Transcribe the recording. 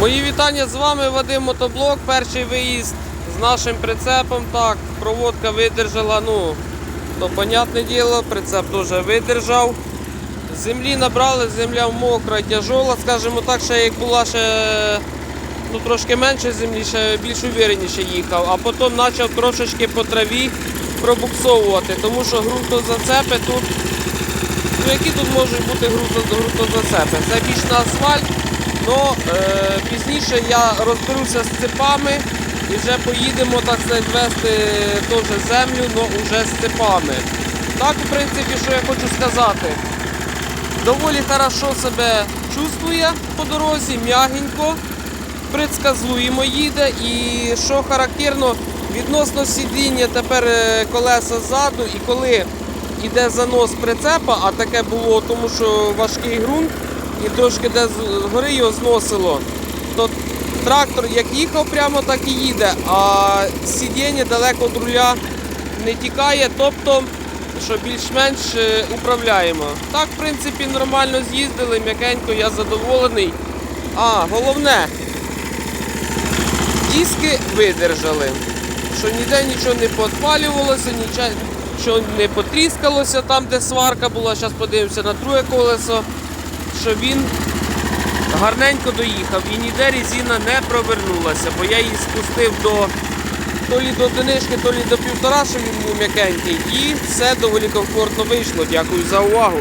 Мої вітання з вами Вадим Мотоблок. Перший виїзд з нашим прицепом. Так, проводка видержала, ну, то понятне діло, прицеп теж видержав. Землі набрали, земля мокра, тяжола, скажімо так, ще як була ще ну, трошки менше землі, ще більш увереніше їхав, а потім почав трошечки по траві пробуксовувати, тому що ґрунтозацепи тут Ну, які тут можуть бути грунто- ґрунтозацепи? Це більш на асфальт, але е, пізніше я розберуся з цепами і вже поїдемо так сказати, вести теж землю, але вже з цепами. Так, в принципі, що я хочу сказати. Доволі хорошо себе чувствує по дорозі, м'ягенько, предсказуємо їде. І що характерно, відносно сидіння тепер е, колеса ззаду, і коли йде занос прицепа, а таке було, тому що важкий ґрунт і трошки де з гори його зносило, то трактор як їхав прямо, так і їде, а сидіння далеко від руля не тікає, тобто що більш-менш е, управляємо. Так, в принципі, нормально з'їздили, м'якенько, я задоволений. А, головне, диски видержали. Що ніде нічого не підпалювалося, нічого не потріскалося там, де сварка була. Зараз подивимося на друге колесо, що він гарненько доїхав і ніде резина не провернулася, бо я її спустив до то лі до одинички, то лі до півтора, що він був м'якенький. І все доволі комфортно вийшло. Дякую за увагу.